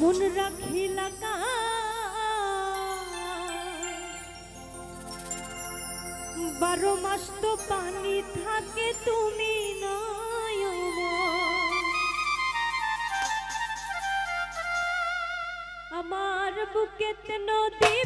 মন রাখিলা বারো মাস তো পানি থাকে তুমি নয় আমার বুকেতে নদী